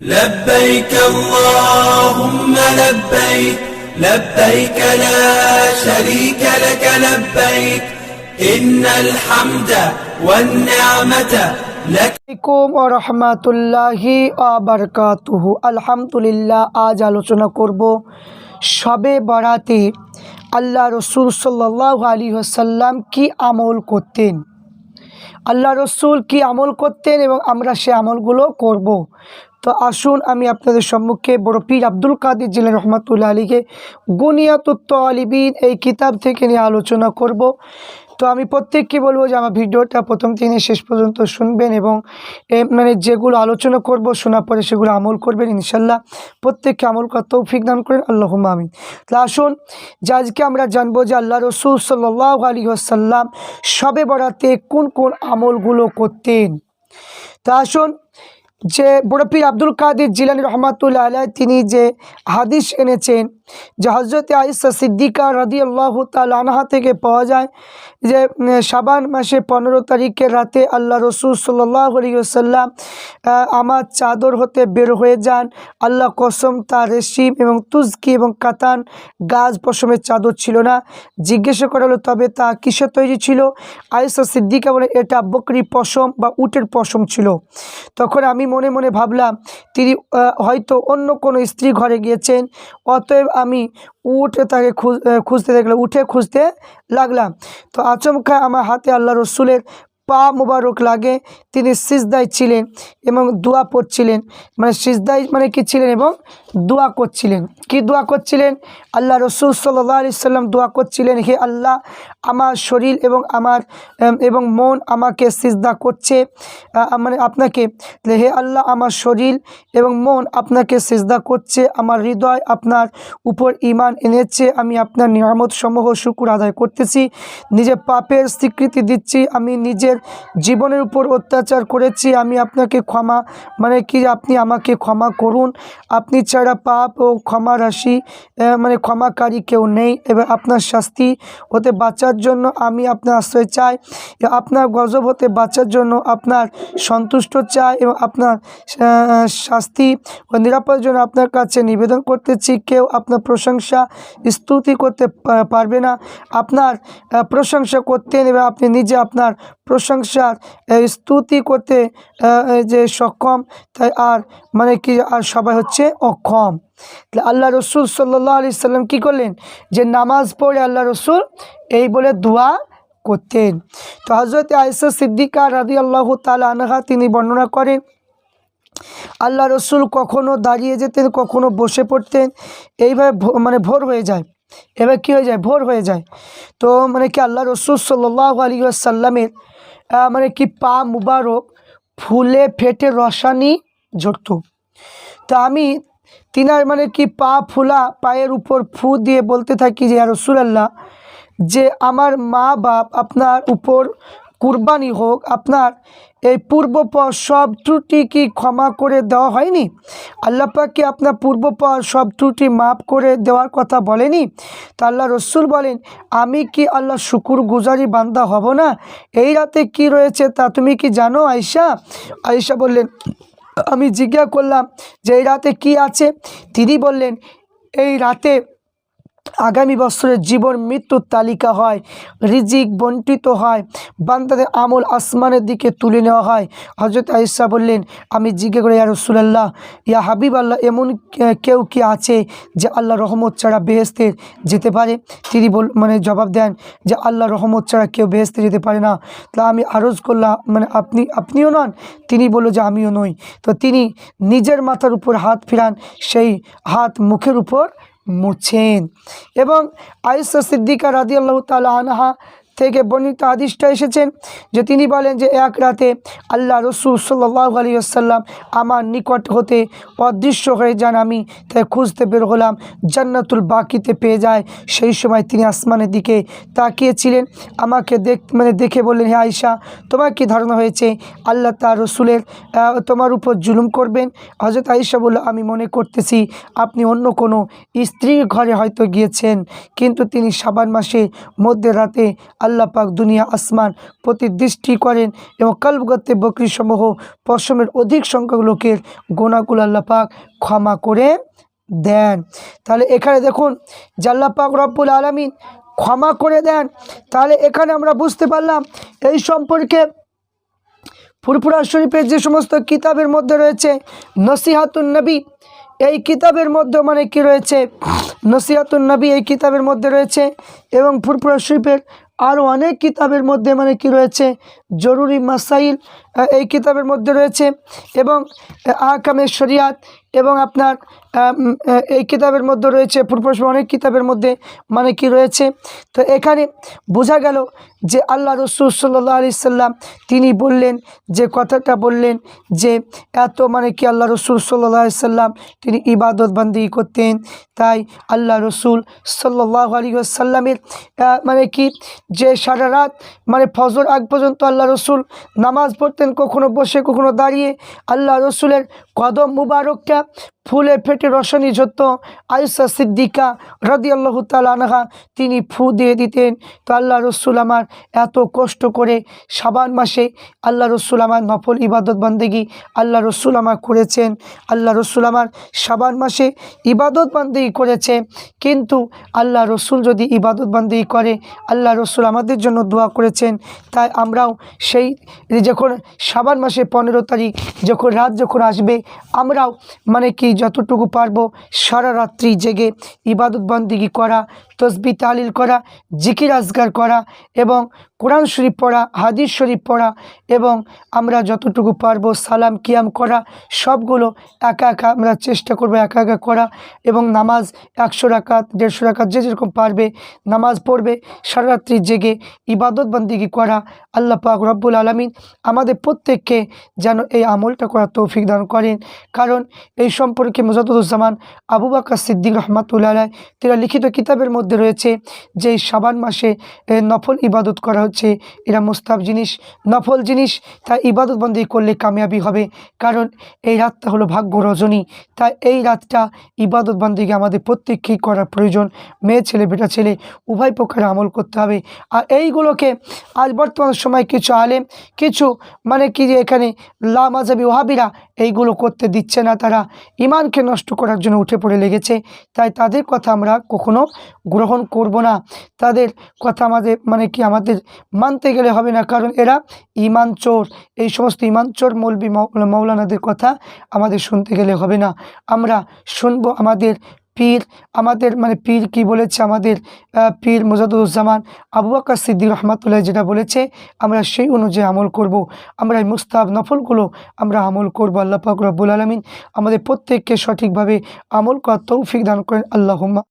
لبيك اللهم لبيك لبيك لا شريك لك لبيك إن الحمد والنعمة لك আলাইকুম ও রহমাতুল্লাহি আবরকাতুহু আলহামদুলিল্লাহ আজ আলোচনা করব সবে বরাতে আল্লাহ রসুল সাল্লাহ আলী হাসাল্লাম কি আমল করতেন আল্লাহ রসুল কি আমল করতেন এবং আমরা সে আমলগুলো করব। তো আসুন আমি আপনাদের সম্মুখে বড় পীর আব্দুল কাদির জিলেন রহমতুল্লাহ আলীকে গুনিয়াতুত্ত আলিবিন এই কিতাব থেকে নিয়ে আলোচনা করব। তো আমি প্রত্যেককে বলব যে আমার ভিডিওটা প্রথম থেকে শেষ পর্যন্ত শুনবেন এবং মানে যেগুলো আলোচনা করব, শোনার পরে সেগুলো আমল করবেন ইনশাল্লাহ প্রত্যেককে আমল করা তৌফিক দান করেন আল্লাহ আমিন। তাহলে আসুন, যে আজকে আমরা জানব যে আল্লাহ রসুল সাল্লাহ আলী আসাল্লাম সবে বরাতে কোন কোন আমলগুলো করতেন। তা আসুন যে বড়পীর আব্দুল কাদির জিলানি রহমাতুল্লাহ আলাই তিনি যে হাদিস এনেছেন, যে হজরত আইসা সিদ্দিকা রদি আল্লাহ আনহা থেকে পাওয়া যায় যে সাবান মাসে পনেরো তারিখের রাতে আল্লাহ রসুল সাল্লাহ আলিয়াল্লাম আমার চাদর হতে বের হয়ে যান। আল্লাহ কসম, তার রেশিম এবং তুজকি এবং কাতান গাছ পশমের চাদর ছিল না। জিজ্ঞাসা করা হলো, তবে তা কিসের তৈরি ছিল? আয়েশা সিদ্দিকা বলে, এটা বকরি পশম বা উটের পশম ছিল। তখন আমি মনে মনে ভাবলাম, তিনি হয়তো অন্য কোনো স্ত্রী ঘরে গিয়েছেন, অতএব আমি উঠে তাকে খুঁজতে দেখলাম, উঠে খুঁজতে লাগলাম। তো আচমকা আমার হাতে আল্লাহ রসুলের পা মুবারক লাগে। তিনি সিজদায় ছিলেন এবং দোয়া পড়ছিলেন। মানে সিজদায় মানে কি ছিলেন এবং দোয়া করছিলেন। কি দোয়া করছিলেন? আল্লাহ রসুল সাল্লাহ আলি সাল্লাম দোয়া করছিলেন, হে আল্লাহ, আমার শরীর এবং আমার এবং মন আমাকে সিজদা করছে। মানে আপনাকে হে আল্লাহ, আমার শরীর এবং মন আপনাকে সিজদা করছে। আমার হৃদয় আপনার উপর ইমান এনেছে। আমি আপনার নিয়ামত সমূহ শুকুর আদায় করতেছি। নিজের পাপের স্বীকৃতি দিচ্ছি। আমি নিজের জীবনের উপর অত্যাচার করেছি, আমি আপনাকে ক্ষমা মানে কি আপনি আমাকে ক্ষমা করুন। আপনি ছাড়া পাপ ও ক্ষমা রাশি মানে ক্ষমাকারী কেউ নেই। এবং আপনার শাস্তি হতে বাঁচার জন্য আমি আপনার আশ্রয় চাই। আপনার গজব হতে বাঁচার জন্য আপনার সন্তুষ্ট চাই এবং আপনার শাস্তি ও নিরাপদের জন্য আপনার কাছে নিবেদন করতেছি। কেউ আপনার প্রশংসা, স্তুতি করতে পারবে না। আপনার প্রশংসা করতেন এবং আপনি নিজে আপনার প্রশংসার আহ, স্তুতি করতে যে সক্ষম তাই আর মানে কি আর সবাই হচ্ছে অক্ষম। তাহলে আল্লাহ রসুল সাল্লাহ আলি সাল্লাম কী করলেন? যে নামাজ পড়ে আল্লাহ রসুল এই বলে দোয়া করতেন। তো হজরত আয়সা সিদ্দিকা রাদি আল্লাহ তালা আনহা তিনি বর্ণনা করেন আল্লাহ রসুল কখনো দাঁড়িয়ে যেতেন কখনো বসে পড়তেন এইভাবে মানে ভোর হয়ে যায়। এবার কী হয়ে যায়? ভোর হয়ে যায়। তো মানে কি আল্লাহ রসুল সাল্লাহ আলী সাল্লামের মানে কি পা মুবারক, ফুলে ফেটে রসানি ঝরত তা আমি তিনার মানে কি পা ফুলা পায়ের উপর ফু দিয়ে বলতে থাকি যে রসুল রসুলাল্লাহ, যে আমার মা বাপ আপনার উপর কুরবানি হোক, আপনার এই পূর্বপর সব ত্রুটি কি ক্ষমা করে দেওয়া হয়নি? আল্লাহ পাক কি আপনার পূর্বপর সব ত্রুটি মাফ করে দেওয়ার কথা বলেনি? তা আল্লাহ রসুল বলেন, আমি কি আল্লাহ শুকুর গুজারি বান্দা হব না? এই রাতে কি রয়েছে তা তুমি কি জানো আয়সা আয়সা বললেন, আমি জিজ্ঞাসা করলাম যে এই রাতে কি আছে? তিনি বললেন, এই রাতে আগামী বছরের জীবন মৃত্যুর তালিকা হয়, রিজিক বন্টিত হয়, বান্দাদের আমল আসমানের দিকে তুলে নেওয়া হয়। হজরত আইসা বললেন, আমি জিজ্ঞে করে, ইয়া রসুলাল্লাহ, ইয়া হাবিব আল্লাহ এমন কেউ কি আছে যে আল্লাহ রহমত ছাড়া বেহেস্তে যেতে পারে? তিনি বল মানে জবাব দেন যে, আল্লাহ রহমত ছাড়া কেউ বেহেস্তে যেতে পারে না। তা আমি আরজ করলাম মানে আপনি, আপনিও নন? তিনি বলল যে, আমিও নই। তো তিনি নিজের মাথার উপর হাত ফিরান, সেই হাত মুখের উপর মুছেন। এবং আয়েশা সিদ্দিকা রাজি আল্লাহ তালা আনহা থেকে বর্ণিত আদিষ্টা এসেছেন যে তিনি বলেন যে এক রাতে আল্লাহ রসুল সাল্লাহ আলী আসাল্লাম আমার নিকট হতে অদৃশ্য হয়ে যান আমি, তাই খুঁজতে বের হলাম, জান্নাতুল বাকিতে পেয়ে যায়। সেই সময় তিনি আসমানের দিকে তাকিয়েছিলেন, আমাকে দেখ মানে দেখে বললেন, হে আয়সা তোমার কি ধারণা হয়েছে? আল্লাহ তার রসুলের তোমার উপর জুলুম করবেন? হজরত আয়েশা বলল, আমি মনে করতেছি আপনি অন্য কোনো স্ত্রীর ঘরে হয়তো গিয়েছেন। কিন্তু তিনি সাবান মাসে মধ্যে রাতে আল্লাহ পাক দুনিয়া আসমান প্রতি দৃষ্টি করেন এবং কালবগতে বকরি সমূহ পশমের অধিক সংখ্যক লোকের গোনাগুলো আল্লাহ পাক ক্ষমা করে দেন। তাহলে এখানে দেখুন যে আল্লাহ পাক রব্বুল আলমিন ক্ষমা করে দেন। তাহলে এখানে আমরা বুঝতে পারলাম এই সম্পর্কে ফুরফুরা শরীফের যে সমস্ত কিতাবের মধ্যে রয়েছে নসিহাতুন নবী, এই কিতাবের মধ্যে মানে কি রয়েছে? নসিহাতুন নবী এই কিতাবের মধ্যে রয়েছে এবং ফুরফুরা শরীফের আরও অনেক কিতাবের মধ্যে মানে কি রয়েছে? জরুরি মাসাইল এই কিতাবের মধ্যে রয়েছে এবং আহ, আহকামের শরিয়াত এবং আপনার এই কিতাবের মধ্যে রয়েছে শরীফের অনেক কিতাবের মধ্যে মানে কি রয়েছে। তো এখানে বোঝা গেল যে আল্লাহ রসুল সাল্লাহ আলি সাল্লাম তিনি বললেন যে কথাটা বললেন যে এত মানে কি আল্লাহ রসুল সাল্লাহ আলি সাল্লাম তিনি ইবাদত বান্দি করতেন। তাই আল্লাহ রসুল সাল্লাহ আলী সাল্লামের মানে কি যে সারা রাত মানে ফজর আগ পর্যন্ত আল্লাহ রসুল নামাজ পড়তেন কখনো বসে কখনো দাঁড়িয়ে আল্লাহ রসুলের কদম মুবারকটা ফুলে ফেটে রসনি যত আয়সা সিদ্দিকা রদি আল্লাহ আনহা, তিনি ফু দিয়ে দিতেন। তো আল্লাহ রসুল আমার এত কষ্ট করে সাবান মাসে আল্লাহ রসুল আমার নফল ইবাদত বান্দেগি আল্লাহ রসুল আমার করেছেন। আল্লাহ রসুল আমার সাবান মাসে ইবাদত বান্দেগি করেছে কিন্তু আল্লাহ রসুল যদি ইবাদত বান্দেগি করে, আল্লাহ রসুল আমাদের জন্য দোয়া করেছেন। তাই আমরাও সেই যখন সাবান মাসে পনেরো তারিখ, যখন রাত যখন আসবে, আমরাও মানে কি যতটুকু পারব সারা রাত্রি জেগে ইবাদত বন্দিগি করা, তসবি তালিল করা, জিকির আজগার করা এবং কোরআন শরীফ পড়া, হাদিস শরীফ পড়া এবং আমরা যতটুকু পারব সালাম, কিয়াম করা, সবগুলো একা একা আমরা চেষ্টা করব একা একা করা এবং নামাজ একশো রাকাত, দেড়শো রাকাত যে যেরকম পারবে নামাজ পড়বে সারা রাত্রি জেগে ইবাদত বন্দিগি করা, আল্লাহ পাক রব্বুল আলমিন আমাদের প্রত্যেককে যেন এই আমলটা করার তৌফিক দান করেন। কারণ এই সম্পর্কে মুজাদুজ্জামান আবু বাক্কা সিদ্দিক রহমাতুল্লাহ তারা লিখিত কিতাবের মধ্যে রয়েছে যে শাবান মাসে নফল ইবাদত করা হচ্ছে, এরা মুস্তাব জিনিস, নফল জিনিস, তাই ইবাদত বন্দি করলে কামিয়াবি হবে। কারণ এই রাতটা হলো ভাগ্য রজনী, তাই এই রাতটা ইবাদত বন্দিকে আমাদের প্রত্যেককেই করার প্রয়োজন। মেয়ে ছেলে, বেটা ছেলে, উভয় পক্ষের আমল করতে হবে। আর এইগুলোকে আজ বর্তমান সময় কিছু আলেম, কিছু মানে কি যে এখানে লামাজাবি ওহাবিরা এইগুলো করতে দিচ্ছে না তারা। ইমানকে নষ্ট করার জন্য উঠে পড়ে লেগেছে, তাই তাদের কথা আমরা কখনো গ্রহণ করব না। তাদের কথা আমাদের মানে কি আমাদের মানতে গেলে হবে না। কারণ এরা ইমান চোর। এই সমস্ত ইমান চোর মৌলবি মৌলানাদের কথা আমাদের শুনতে গেলে হবে না। আমরা শুনব আমাদের পীর, আমাদের মানে পীর কি বলেছে আমাদের পীর মুজাদুজ্জামান আবু বাক্কা সিদ্দিক রহমাতুল্লাহ যেটা বলেছে, আমরা সেই অনুযায়ী আমল করব। আমরা এই মুস্তাব নফলগুলো আমরা আমল করব আল্লাহ পাক রব্বুল আলমিন। আমাদের প্রত্যেককে সঠিকভাবে আমল করার তৌফিক দান করেন। আল্লাহ